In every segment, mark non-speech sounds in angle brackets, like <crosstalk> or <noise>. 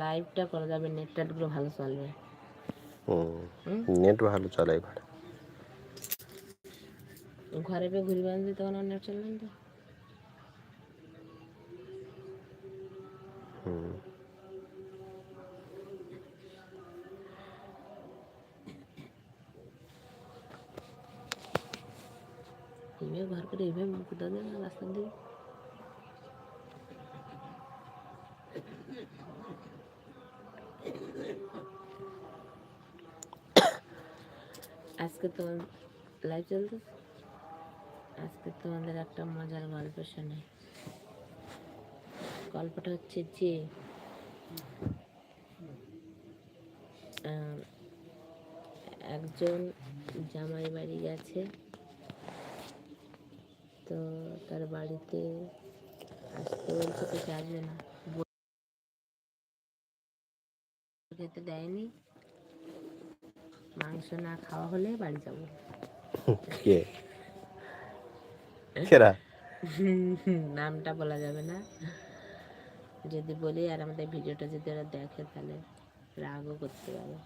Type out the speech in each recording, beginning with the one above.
লাইভটা করা যাবে নেট টেটগুলো ভালো চলবে। হুম নেট ভালো চলে এবার। ঘরে পেয়ে ঘুরি বাঁধবি তখন আর নেট চলবে না তো? হুম। এইভাবে ঘর করে এইভাবে মুখ দেবে না রাস্তা দিয়ে আজকে তো লাইভ চলতে আজকে তোমাদের একটা মজার গল্প শোনাই গল্পটা হচ্ছে যে একজন জামাই বাড়ি গেছে। তো তার বাড়িতে আসতে বলছে তো সে না। খেতে দেয়নি। মাংস না খাওয়া হলে বাড়ি যাব। কে? কেরা? নামটা বলা যাবে না। যদি বলি আর আমাদের ভিডিওটা যদি ওরা দেখে তাহলে রাগও করতে পারে।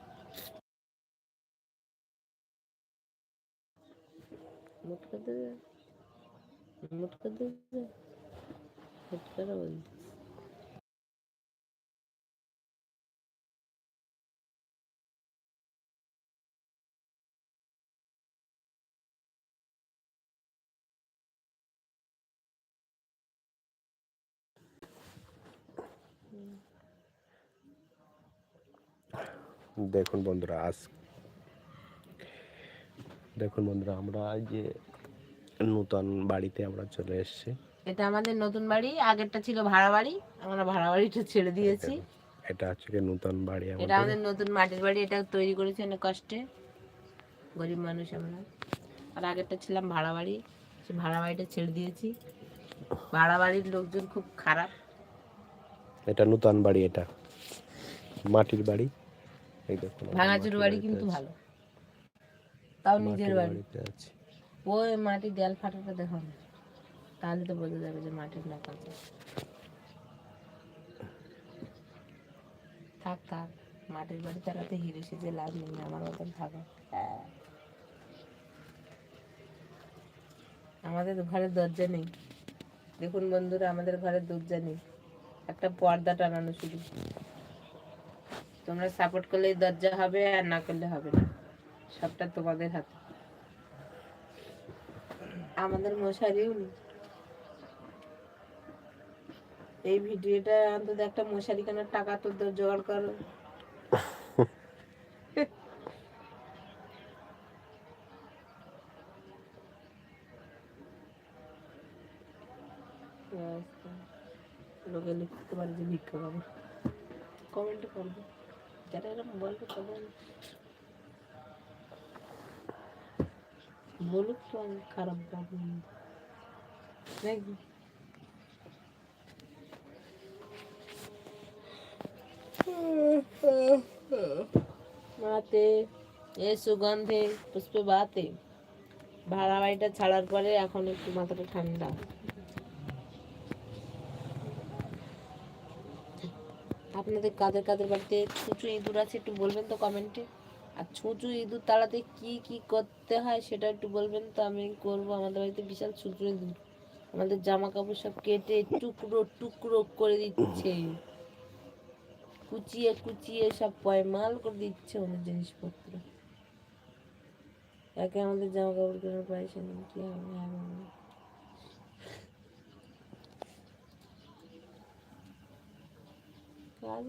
মুট করে দেবে? মুট করে দেবে? মুট করে বল দেখুন বন্ধুরা আজ দেখুন বন্ধুরা আমরা যে নতুন বাড়িতে আমরা চলে এসেছি। এটা আমাদের নতুন বাড়ি আগেরটা ছিল ভাড়া বাড়ি আমরা ভাড়া বাড়িটা ছেড়ে দিয়েছি। এটা হচ্ছে কি নতুন বাড়ি আমাদের। এটা আমাদের আমাদের নতুন মাটির বাড়ি এটা তৈরি করেছি অনেক কষ্টে। গরিব মানুষ আমরা। আর আগেরটা ছিলাম ভাড়া বাড়ি সে ভাড়া বাড়িটা ছেড়ে দিয়েছি। ভাড়া বাড়ির লোকজন খুব খারাপ। এটা নূতন বাড়ি এটা। মাটির বাড়ি। এই দেখুন ভাঙাচুর বাড়ি কিন্তু ভালো। তাও নিজের বাড়ি। ওই মাটির দেয়াল ফাটাটা দেখো। তাহলে তো বোঝা যাবে যে মাটির না কাঁচা থাক থাক। মাটির বাড়ি তারাতে হিরে সেজে লাভ নেই আমার মতন থাকো। আমাদের ঘরে দরজা নেই। দেখুন বন্ধুরা আমাদের ঘরে দরজা নেই। একটা পর্দা টানানো শুধু তোমরা সাপোর্ট করলেই দরজা হবে আর না করলে হবে না। সবটা তোমাদের হাতে। আমাদের মশারিও নেই এই ভিডিওটা অন্তত একটা মশারি কেনার টাকা তো জোগাড় করো। <laughs> রাস্তা। লোকে লিখতে পারে যে ভিক্ষা পাবো করবে যারা এরকম বলবে বলুক তো আমি খারাপ নাকি? মাতে, এ সুগন্ধে, পুষ্পে বাতে। ভাড়া বাড়িটা ছাড়ার পরে এখন একটু মাথাটা ঠান্ডা। আপনাদের কাদের কাদের বাড়িতে ছুঁচু ইঁদুর আছে একটু বলবেন তো কমেন্টে আর ছুঁচু ইঁদুর তাড়াতে কি কি করতে হয় সেটা একটু বলবেন তো, আমি করব। আমাদের বাড়িতে বিশাল ছুঁচু ইঁদুর। আমাদের জামা কাপড় সব কেটে টুকরো টুকরো করে দিচ্ছে। কুচিয়ে কুচিয়ে সব পয়মাল করে দিচ্ছে আমাদের জিনিসপত্র। একে আমাদের জামা কাপড় কেনার পয়সা নেই, কি হবে, আর হবে? কাজ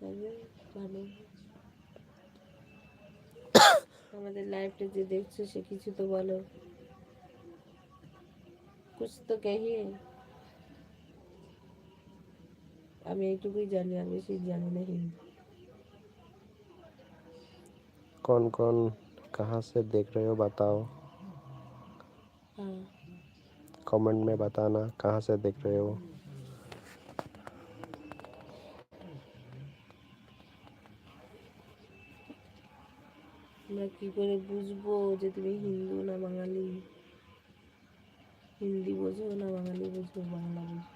কাজে ভালো আমাদের লাইফটা যে দেখছো সে কিছু তো বলো কুছ তো কহিয়ে আমি এইটুকুই জানি আর বেশি জানি না হিন্দি कौन कौन कहाँ से देख रहे हो बताओ হ্যাঁ कमेंट में बताना कहाँ से देख रहे हो কি করে বুঝব যে তুমি হিন্দু না বাঙালি? হিন্দি বোঝো না বাঙালি বুঝব বাংলা বুঝব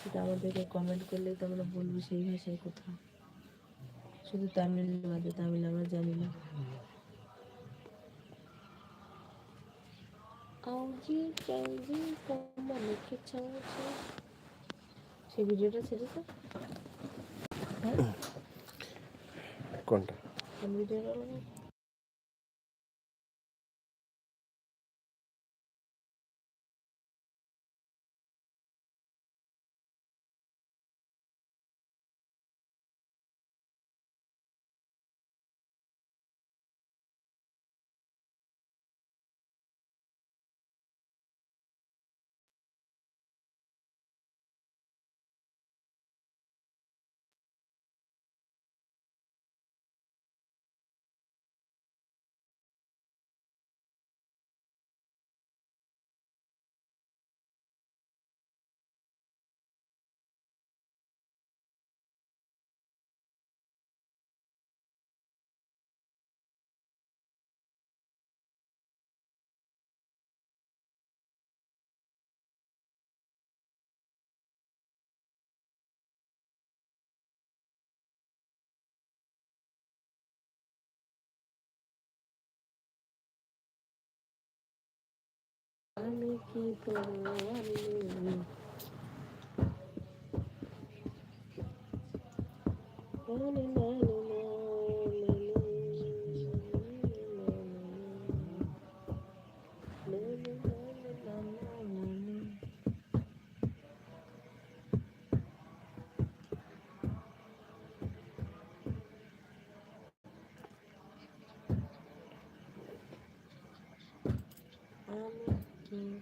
সেটা আমাদেরকে কমেন্ট করলে তো আমরা বলব সেই ভাষায় কথা। শুধু তামিল বাদে তামিল আমরা জানি না। ভিডিওটা ছেড়েছে হ্যাঁ কোনটা? ভিডিওটা আমি কি করব আমি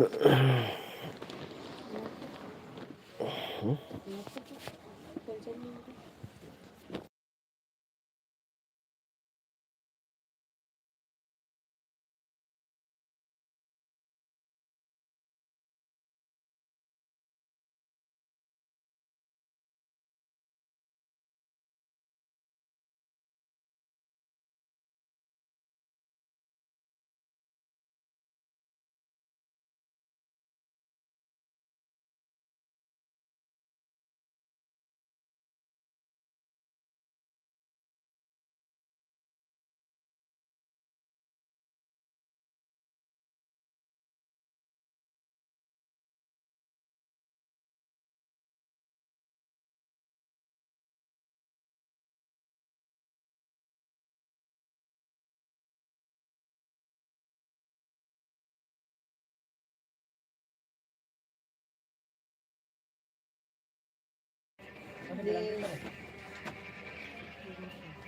Uh-uh.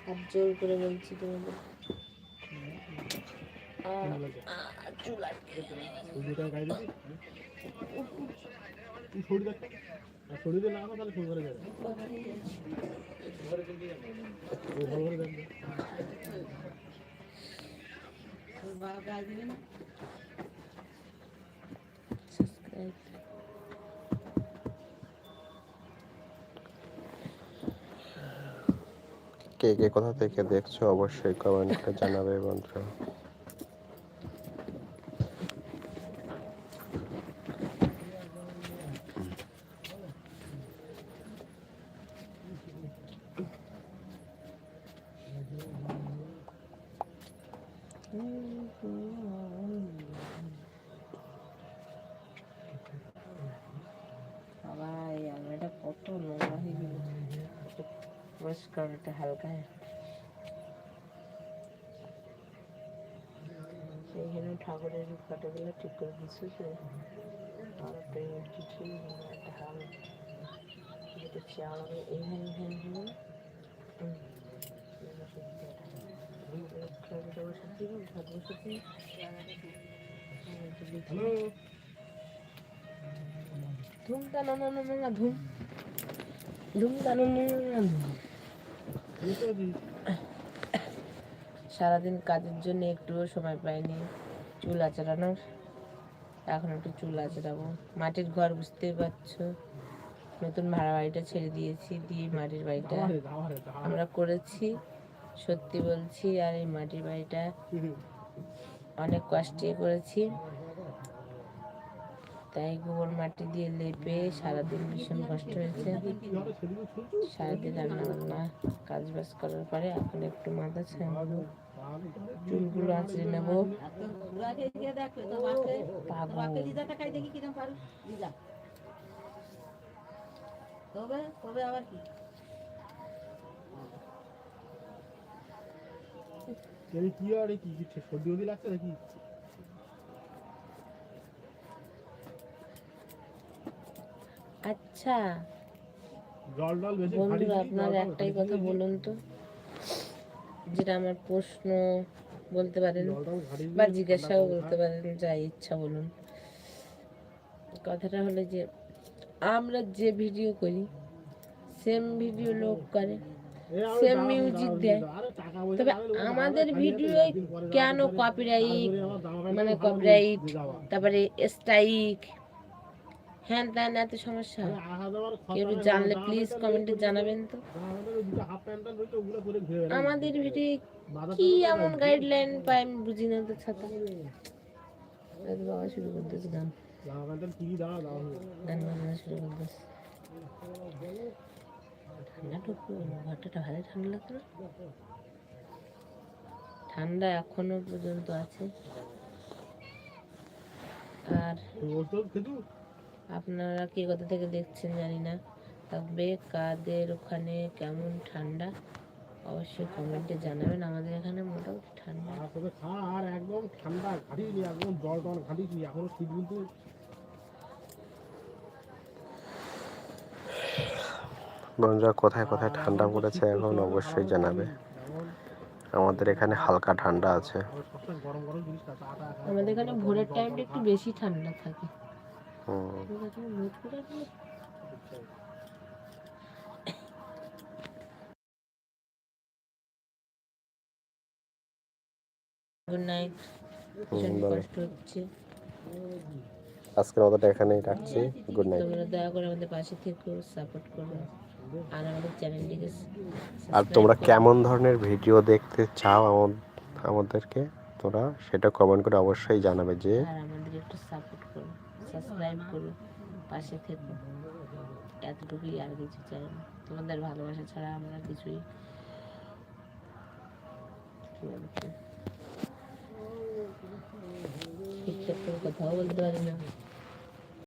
হাত জোর করে বলছি তোমাদের। আ, কে কে কোথা থেকে দেখছ অবশ্যই কমেন্ট জানাবে বন্ধুরা পরিষ্কার এটা হালকা এইখানে ঠাকুরের ফটোগুলো ঠিক করে দিচ্ছি আর একটা কিছু একটা হাল যেটা চাল এইখানে এইখানে এইখানে হুম। ঠাকুরটা বসে দিবি, ঠাকুর বসে দিবি। হ্যালো ধুম টানো না না না না ধুম ধুম টানো না না না ধুম সারাদিন কাজের জন্য একটুও সময় পাইনি চুল আচড়ানোর। এখন একটু চুল আচড়াবো। মাটির ঘর বুঝতেই পারছ। নতুন ভাড়া বাড়িটা ছেড়ে দিয়েছি দিয়ে মাটির বাড়িটা আমরা করেছি। সত্যি বলছি আর এই মাটির বাড়িটা অনেক কষ্টে করেছি। তাই গোবর মাটি দিয়ে লেপে সারাদিন ভীষণ কষ্ট হয়েছে। সারাদিন রান্না বান্না কাজ বাজ করার পরে এখন একটু মাথা ছাড়বো, চুলগুলো আঁচড়ে নেব। কি আর এই কি? কি সর্দি সর্দি লাগছে নাকি? আচ্ছা। বন্ধুরা আপনার একটাই কথা বলুন তো যেটা আমার প্রশ্ন বলতে পারেন বা জিজ্ঞাসাও বলতে পারেন যা ইচ্ছা বলুন। কথাটা হলো যে আমরা যে ভিডিও করি সেম ভিডিও লোক করে সেম মিউজিক দেয়। তবে আমাদের ভিডিও কেন কপিরাইট মানে কপিরাইট তারপরে স্ট্রাইক হ্যান ত্যান এত সমস্যা কেউ একটু জানলে প্লিজ কমেন্টে জানাবেন তো আমাদের ভিডিও কি এমন গাইডলাইন পাই আমি বুঝি না তো ছাতা বাবা শুরু করতেছে গান গান বাজনা শুরু করতেছে ঠান্ডা টুকু ঘরটা ভালো ঠান্ডা লাগছে না ঠান্ডা এখনও পর্যন্ত আছে আর আপনারা কে কোথা থেকে দেখছেন জানি না। তবে কাদের ওখানে কেমন ঠান্ডা অবশ্যই কমেন্টে জানাবেন। আমাদের এখানে মোটামুটি ঠান্ডা। আর একদম ঠান্ডা ঘাটিনি একদম জল টল ঘাটিনি এখনও শীত কিন্তু বন্ধুরা কোথায় কোথায় ঠান্ডা পড়েছে এখন অবশ্যই জানাবে। আমাদের এখানে হালকা ঠান্ডা আছে। আমাদের এখানে ভোরের টাইমটা একটু বেশি ঠান্ডা থাকে। গুড নাইট ভীষণ কষ্ট হচ্ছে। আজকের মতো এখানেই রাখছি। গুড নাইট তোমরা দয়া করে আমাদের পাশে থেকো সাপোর্ট করো আর আমাদের চ্যানেলটিকে আর তোমরা কেমন ধরনের ভিডিও দেখতে চাও আমাদেরকে তোমরা সেটা কমেন্ট করে অবশ্যই জানাবে যে আর আমাদের একটু সাপোর্ট সাবস্ক্রাইব করো, পাশে থেকো এতটুকুই আর কিছু চাই না তোমাদের ভালোবাসা ছাড়া আমরা কিছুই? ঠিকঠাক কথাও বলতে পারি না